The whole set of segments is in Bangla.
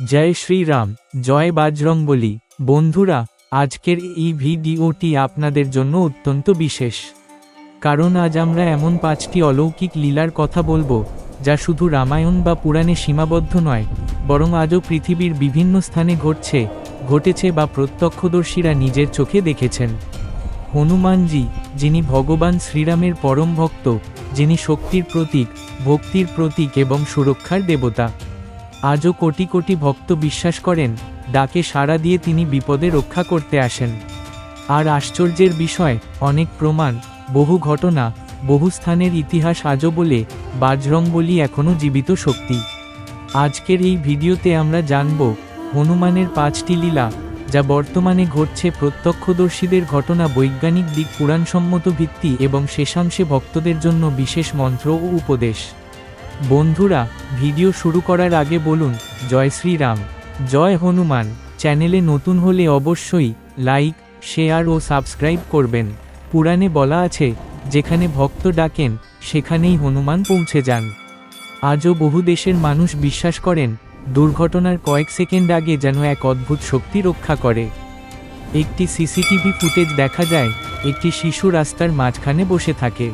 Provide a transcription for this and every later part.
জয় শ্রীরাম, জয় বাজরংবলী বন্ধুরা, আজকের এই ভিডিওটি আপনাদের জন্য অত্যন্ত বিশেষ। কারণ আজ আমরা এমন পাঁচটি অলৌকিক লীলার কথা বলব, যা শুধু রামায়ণ বা পুরাণে সীমাবদ্ধ নয়, বরং আজও পৃথিবীর বিভিন্ন স্থানে ঘটছে, ঘটেছে বা প্রত্যক্ষদর্শীরা নিজের চোখে দেখেছেন। হনুমানজি, যিনি ভগবান শ্রীরামের পরম ভক্ত, যিনি শক্তির প্রতীক, ভক্তির প্রতীক এবং সুরক্ষার দেবতা। আজও কোটি কোটি ভক্ত বিশ্বাস করেন, ডাকে সাড়া দিয়ে তিনি বিপদে রক্ষা করতে আসেন। আর আশ্চর্যের বিষয়, অনেক প্রমাণ, বহু ঘটনা, বহু স্থানের ইতিহাস আজও বলে বাজরংবলী এখনও জীবিত শক্তি। আজকের এই ভিডিওতে আমরা জানব, হনুমানের পাঁচটি লীলা, যা বর্তমানে ঘটছে প্রত্যক্ষদর্শীদের ঘটনা, বৈজ্ঞানিক দিক, পুরাণসম্মত ভিত্তি এবং শেষাংশে ভক্তদের জন্য বিশেষ মন্ত্র ও উপদেশ। বন্ধুরা, ভিডিও শুরু করার আগে বলুন, জয় শ্রীরাম। জয় হনুমান। চ্যানেলে নতুন হলে অবশ্যই লাইক, শেয়ার ও সাবস্ক্রাইব করবেন। পুরাণে বলা আছে, যেখানে ভক্ত ডাকেন, সেখানেই হনুমান পৌঁছে যান। আজও বহু দেশের মানুষ বিশ্বাস করেন, দুর্ঘটনার কয়েক সেকেন্ড আগে যেন এক অদ্ভুত শক্তি রক্ষা করে। একটি সিসিটিভি ফুটেজ দেখা যায়, একটি শিশু রাস্তার মাঝখানে বসে থাকে।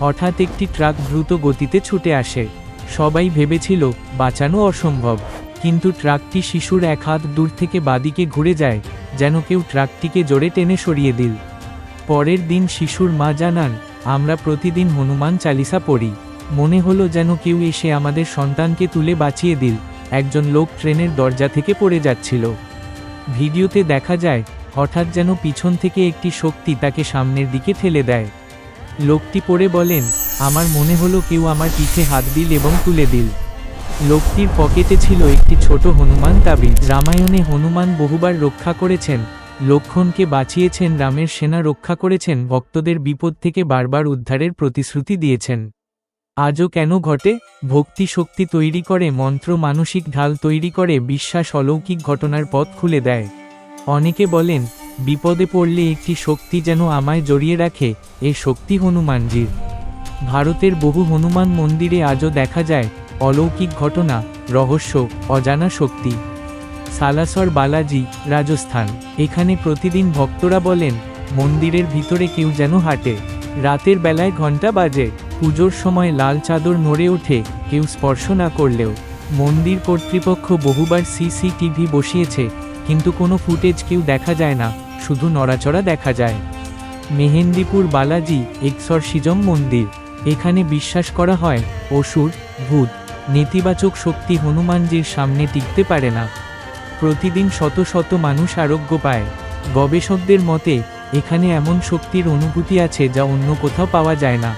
হঠাৎ একটি ট্রাক দ্রুত গতিতে ছুটে আসে। সবাই ভেবেছিল, বাঁচানো অসম্ভব। কিন্তু ট্রাকটি শিশুর এক হাত দূর থেকে বাদিকে ঘুরে যায়, যেন কেউ ট্রাকটিকে জোরে টেনে সরিয়ে দিল। পরের দিন শিশুর মা জানান, আমরা প্রতিদিন হনুমান চালিসা পড়ি। মনে হলো যেন কেউ এসে আমাদের সন্তানকে তুলে বাঁচিয়ে দিল। একজন লোক ট্রেনের দরজা থেকে পড়ে যাচ্ছিল। ভিডিওতে দেখা যায়, হঠাৎ যেন পিছন থেকে একটি শক্তি তাকে সামনের দিকে ঠেলে দেয়। লোকটি পড়ে বলেন, আমার মনে হলো কেউ আমার পিঠে হাত দিল এবং তুলে দিল। লোকটির পকেটে ছিল একটি ছোট হনুমান তাবিজ। রামায়ণে হনুমান বহুবার রক্ষা করেছেন, লক্ষণকে বাঁচিয়েছেন, রামের সেনা রক্ষা করেছেন, ভক্তদের বিপদ থেকে বারবার উদ্ধারের প্রতিশ্রুতি দিয়েছেন। আজও কেন ঘটে? ভক্তি শক্তি তৈরি করে, মন্ত্র মানসিক ঢাল তৈরি করে, বিশ্বাস অলৌকিক ঘটনার পথ খুলে দেয়। অনেকে বলেন বিপদে পড়লে একটি শক্তি যেন আমায় জড়িয়ে রাখে, এ শক্তি হনুমানজির। ভারতের বহু হনুমান মন্দিরে আজও দেখা যায় অলৌকিক ঘটনা, রহস্য, অজানা শক্তি। সালাসর বালাজি, রাজস্থান। এখানে প্রতিদিন ভক্তরা বলেন, মন্দিরের ভিতরে কেউ যেন হাঁটে। রাতের বেলায় ঘণ্টা বাজে, পুজোর সময় লাল চাদর নড়ে ওঠে, কেউ স্পর্শ না করলেও। মন্দির কর্তৃপক্ষ বহুবার সিসিটিভি বসিয়েছে, কিন্তু কোনো ফুটেজ কেউ দেখা যায় না। শুধু নড়াচড়া দেখা যায়। মেহেন্দিপুর বালাজি এক্সর এক্সরসিজম মন্দির। এখানে বিশ্বাস করা হয়, অসুর, ভূত, নেতিবাচক শক্তি হনুমানজির সামনে টিকতে পারে না। প্রতিদিন শত শত মানুষ আরোগ্য পায়। গবেষকদের মতে, এখানে এমন শক্তির অনুভূতি আছে যা অন্য কোথাও পাওয়া যায় না।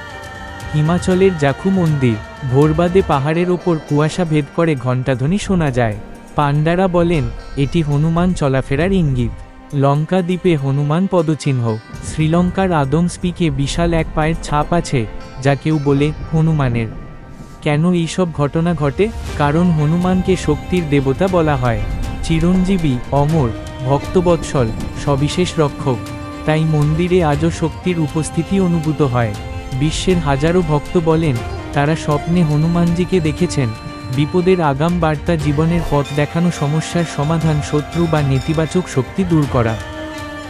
হিমাচলের জাখু মন্দির, ভোরবাদে পাহাড়ের ওপর কুয়াশা ভেদ করে ঘণ্টাধ্বনি শোনা যায়। পাণ্ডারা বলেন, এটি হনুমান চলাফেরার ইঙ্গিত। লঙ্কা দ্বীপে হনুমান পদচিহ্ন। শ্রীলঙ্কার আদম স্পিকে বিশাল এক পায়ের ছাপ আছে, যা কেউ বলে হনুমানের। কেন এইসব ঘটনা ঘটে? কারণ হনুমানকে শক্তির দেবতা বলা হয়। চিরঞ্জীবী, অমর, ভক্তবৎসল, সবিশেষ রক্ষক। তাই মন্দিরে আজও শক্তির উপস্থিতি অনুভূত হয়। বিশ্বের হাজারো ভক্ত বলেন, তারা স্বপ্নে হনুমানজিকে দেখেছেন। বিপদের আগাম বার্তা জীবনের পথ দেখানো সমস্যার সমাধান শত্রু বা নেতিবাচক শক্তি দূর করা।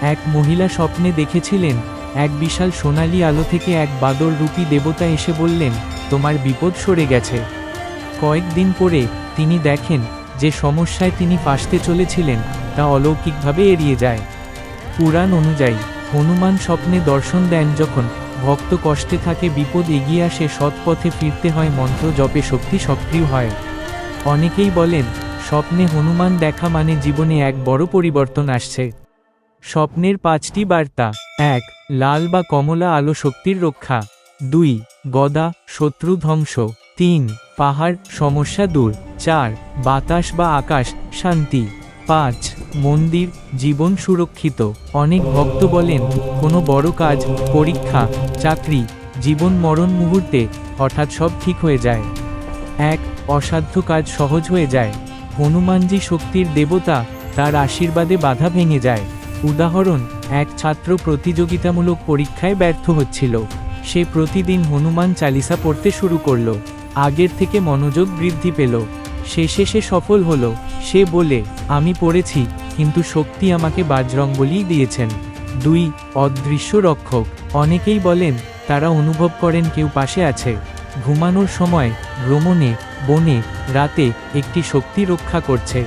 এক মহিলা স্বপ্নে দেখেছিলেন, এক বিশাল সোনালী আলো থেকে এক বাদর রূপী দেবতা এসে বললেন, তোমার বিপদ সরে গেছে। কয়েকদিন পরে তিনি দেখেন, যে সমস্যায় তিনি ফাঁসতে চলেছিলেন, তা অলৌকিকভাবে এড়িয়ে যায়। পুরাণ অনুযায়ী, হনুমান স্বপ্নে দর্শন দেন যখন ভক্ত কষ্টে থাকে, বিপদ এগিয়ে আসে সৎ পথে ফিরতে হয়, মন্ত্র জপে শক্তি সক্রিয় হয়। অনেকেই বলেন, স্বপ্নে হনুমান দেখা মানে জীবনে এক বড় পরিবর্তন আসছে। স্বপ্নের পাঁচটি বার্তা। এক, লাল বা কমলা আলো শক্তির রক্ষা। দুই, গদা, শত্রু ধ্বংস। তিন, পাহাড়, সমস্যা দূর। চার, বাতাস বা আকাশ, শান্তি। পাঁচ, মন্দির, জীবন সুরক্ষিত। অনেক ভক্ত বলেন, কোনো বড় কাজ, পরীক্ষা, চাকরি, জীবন মরণ মুহূর্তে হঠাৎ সব ঠিক হয়ে যায়। এক, অসাধ্য কাজ সহজ হয়ে যায়। হনুমানজি শক্তির দেবতা, তার আশীর্বাদে বাধা ভেঙে যায়। উদাহরণ, এক ছাত্র প্রতিযোগিতামূলক পরীক্ষায় ব্যর্থ হচ্ছিল। সে প্রতিদিন হনুমান চালিসা পড়তে শুরু করল। আগের থেকে মনোযোগ বৃদ্ধি পেল। শেষে সে সফল হলো। সে বলে, আমি পড়েছি, কিন্তু শক্তি আমাকে বাজরংবলী দিয়েছেন। দুই, অদৃশ্য রক্ষক। অনেকেই বলেন, তারা অনুভব করেন কেউ পাশে আছে। ঘুমানোর সময়, ভ্রমণে, বনে, রাতে একটি শক্তি রক্ষা করছে।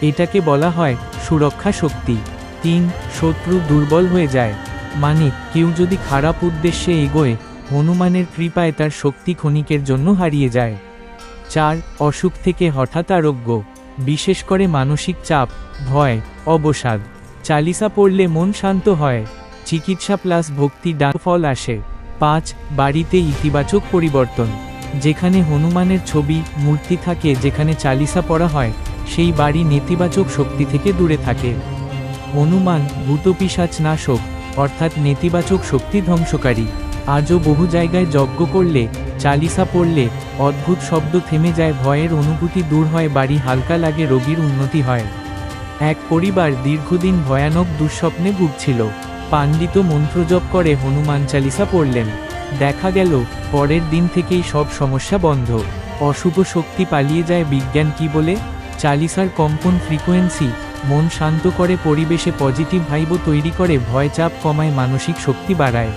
এটাকে বলা হয় সুরক্ষা শক্তি। তিন, শত্রু দুর্বল হয়ে যায়। মানে কেউ যদি খারাপ উদ্দেশ্যে এগোয়, হনুমানের কৃপায় তার শক্তি ক্ষণিকের জন্য হারিয়ে যায়। চার, অসুখ থেকে হঠাৎ আরোগ্য, বিশেষ করে মানসিক চাপ, ভয়, অবসাদ। চালিসা পড়লে মন শান্ত হয়। চিকিৎসা প্লাস ভক্তি ডাক ফল আসে। পাঁচ, বাড়িতে ইতিবাচক পরিবর্তন। যেখানে হনুমানের ছবি, মূর্তি থাকে যেখানে চালিসা পড়া হয়, সেই বাড়ি নেতিবাচক শক্তি থেকে দূরে থাকে। হনুমান ভূতপিসাচ নাশক, অর্থাৎ নেতিবাচক শক্তি ধ্বংসকারী। আজও বহু জায়গায় যজ্ঞ করলে, চালিসা পড়লে, অদ্ভুত শব্দ থেমে যায়, ভয়ের অনুভূতি দূর হয়, বাড়ি হালকা লাগে, রোগীর উন্নতি হয়। এক পরিবার দীর্ঘদিন ভয়ানক দুঃস্বপ্নে ভুগছিল। পাণ্ডিত মন্ত্রজপ করে হনুমান চালিসা পড়লেন। দেখা গেল, পরের দিন থেকেই সব সমস্যা বন্ধ। অশুভ শক্তি পালিয়ে যায়, বিজ্ঞান কি বলে? চালিসার কম্পন ফ্রিকোয়েন্সি, মন শান্ত করে, পরিবেশে পজিটিভ ভাইব তৈরি করে, ভয় চাপ কমায়, মানসিক শক্তি বাড়ায়।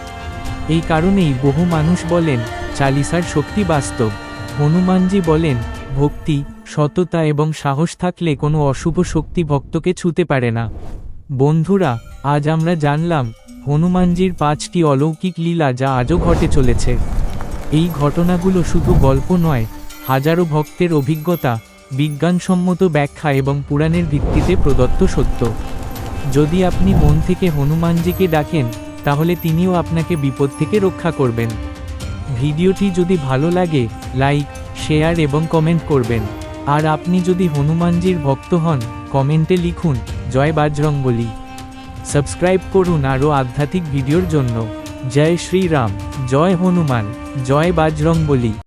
এই কারণেই বহু মানুষ বলেন, চালিসার শক্তি বাস্তব। হনুমানজি বলেন, ভক্তি, সততা এবং সাহস থাকলে কোনো অশুভ শক্তি ভক্তকে ছুতে পারে না। বন্ধুরা, আজ আমরা জানলাম, হনুমানজির পাঁচটি অলৌকিক লীলা যা আজও ঘটে চলেছে। এই ঘটনাগুলো শুধু গল্প নয়, হাজারো ভক্তের অভিজ্ঞতা, বিজ্ঞানসম্মত ব্যাখ্যা এবং পুরাণের ভিত্তিতে প্রদত্ত সত্য। যদি আপনি মন থেকে হনুমানজিকে ডাকেন তাহলে তিনিও আপনাকে বিপদ থেকে রক্ষা করবেন। ভিডিওটি যদি ভালো লাগে, লাইক, শেয়ার এবং কমেন্ট করবেন। আর আপনি যদি হনুমানজির ভক্ত হন, কমেন্টে লিখুন, জয় বাজরংবলী সাবস্ক্রাইব করুন আরও আধ্যাত্মিক ভিডিওর জন্য। জয় শ্রীরাম, জয় হনুমান, জয় বাজরংবলী